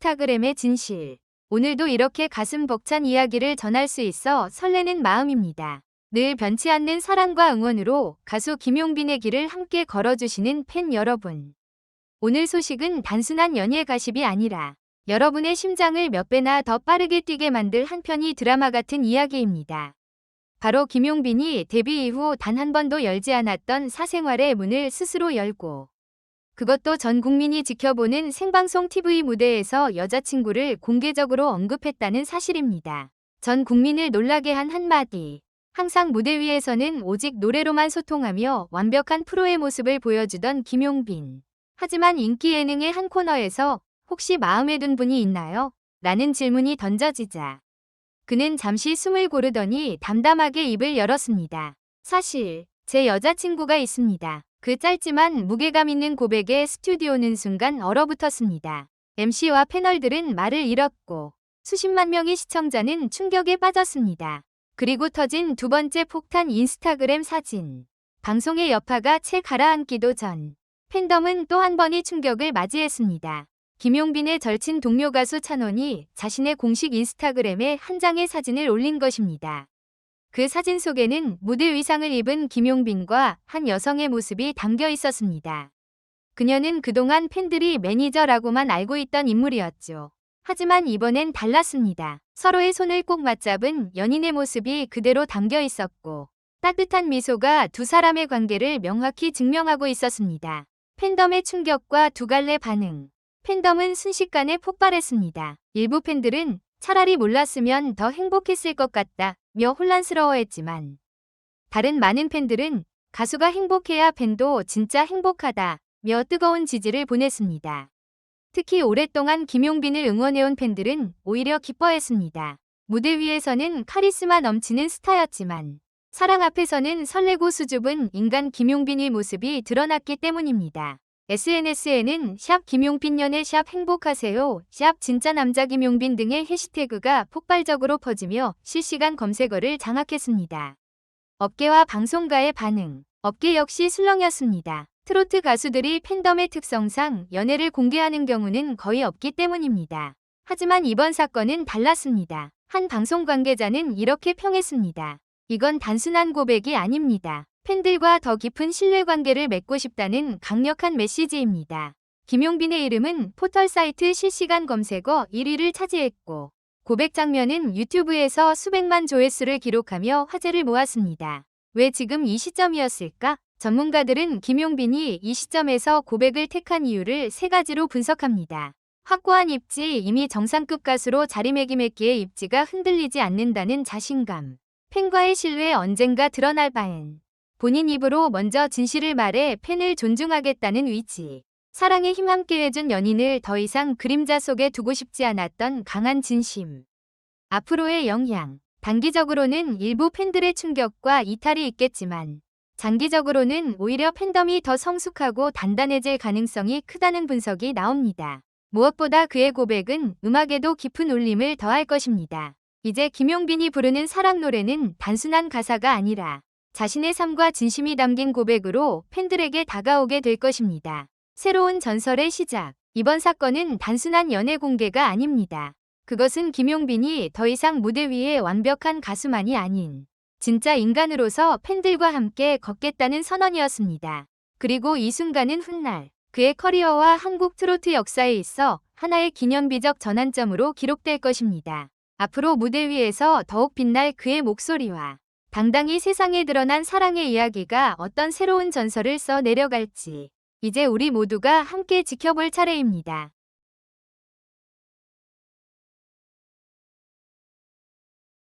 인스타그램의 진실. 오늘도 이렇게 가슴 벅찬 이야기를 전할 수 있어 설레는 마음입니다. 늘 변치 않는 사랑과 응원으로 가수 김용빈의 길을 함께 걸어주시는 팬 여러분. 오늘 소식은 단순한 연예 가십이 아니라 여러분의 심장을 몇 배나 더 빠르게 뛰게 만들 한 편의 드라마 같은 이야기입니다. 바로 김용빈이 데뷔 이후 단 한 번도 열지 않았던 사생활의 문을 스스로 열고 그것도 전 국민이 지켜보는 생방송 TV 무대에서 여자친구를 공개적으로 언급했다는 사실입니다. 전 국민을 놀라게 한 한마디. 항상 무대 위에서는 오직 노래로만 소통하며 완벽한 프로의 모습을 보여주던 김용빈. 하지만 인기 예능의 한 코너에서 혹시 마음에 든 분이 있나요? 라는 질문이 던져지자. 그는 잠시 숨을 고르더니 담담하게 입을 열었습니다. 사실, 제 여자친구가 있습니다. 그 짧지만 무게감 있는 고백에 스튜디오는 순간 얼어붙었습니다. MC와 패널들은 말을 잃었고 수십만 명의 시청자는 충격에 빠졌습니다. 그리고 터진 두 번째 폭탄 인스타그램 사진. 방송의 여파가 채 가라앉기도 전 팬덤은 또 한 번의 충격을 맞이했습니다. 김용빈의 절친 동료 가수 찬원이 자신의 공식 인스타그램에 한 장의 사진을 올린 것입니다. 그 사진 속에는 무대 의상을 입은 김용빈과 한 여성의 모습이 담겨 있었습니다. 그녀는 그동안 팬들이 매니저라고만 알고 있던 인물이었죠. 하지만 이번엔 달랐습니다. 서로의 손을 꼭 맞잡은 연인의 모습이 그대로 담겨 있었고 따뜻한 미소가 두 사람의 관계를 명확히 증명하고 있었습니다. 팬덤의 충격과 두 갈래 반응. 팬덤은 순식간에 폭발했습니다. 일부 팬들은 차라리 몰랐으면 더 행복했을 것 같다 며 혼란스러워했지만 다른 많은 팬들은 가수가 행복해야 팬도 진짜 행복하다 며 뜨거운 지지를 보냈습니다. 특히 오랫동안 김용빈을 응원해온 팬들은 오히려 기뻐했습니다. 무대 위에서는 카리스마 넘치는 스타였지만 사랑 앞에서는 설레고 수줍은 인간 김용빈의 모습이 드러났기 때문입니다. SNS에는 샵 김용빈년의 샵 행복하세요, 샵 진짜 남자 김용빈 등의 해시태그가 폭발적으로 퍼지며 실시간 검색어를 장악했습니다. 업계와 방송가의 반응, 업계 역시 술렁이었습니다. 트로트 가수들이 팬덤의 특성상 연애를 공개하는 경우는 거의 없기 때문입니다. 하지만 이번 사건은 달랐습니다. 한 방송 관계자는 이렇게 평했습니다. 이건 단순한 고백이 아닙니다. 팬들과 더 깊은 신뢰관계를 맺고 싶다는 강력한 메시지입니다. 김용빈의 이름은 포털 사이트 실시간 검색어 1위를 차지했고 고백 장면은 유튜브에서 수백만 조회수를 기록하며 화제를 모았습니다. 왜 지금 이 시점이었을까? 전문가들은 김용빈이 이 시점에서 고백을 택한 이유를 세 가지로 분석합니다. 확고한 입지, 이미 정상급 가수로 자리매김했기에 입지가 흔들리지 않는다는 자신감. 팬과의 신뢰 언젠가 드러날 바엔 본인 입으로 먼저 진실을 말해 팬을 존중하겠다는 위치. 사랑에 힘 함께 해준 연인을 더 이상 그림자 속에 두고 싶지 않았던 강한 진심. 앞으로의 영향. 단기적으로는 일부 팬들의 충격과 이탈이 있겠지만 장기적으로는 오히려 팬덤이 더 성숙하고 단단해질 가능성이 크다는 분석이 나옵니다. 무엇보다 그의 고백은 음악에도 깊은 울림을 더할 것입니다. 이제 김용빈이 부르는 사랑 노래는 단순한 가사가 아니라 자신의 삶과 진심이 담긴 고백으로 팬들에게 다가오게 될 것입니다. 새로운 전설의 시작. 이번 사건은 단순한 연애 공개가 아닙니다. 그것은 김용빈이 더 이상 무대 위에 완벽한 가수만이 아닌 진짜 인간으로서 팬들과 함께 걷겠다는 선언이었습니다. 그리고 이 순간은 훗날 그의 커리어와 한국 트로트 역사에 있어 하나의 기념비적 전환점으로 기록될 것입니다. 앞으로 무대 위에서 더욱 빛날 그의 목소리와 당당히 세상에 드러난 사랑의 이야기가 어떤 새로운 전설을 써 내려갈지 이제 우리 모두가 함께 지켜볼 차례입니다.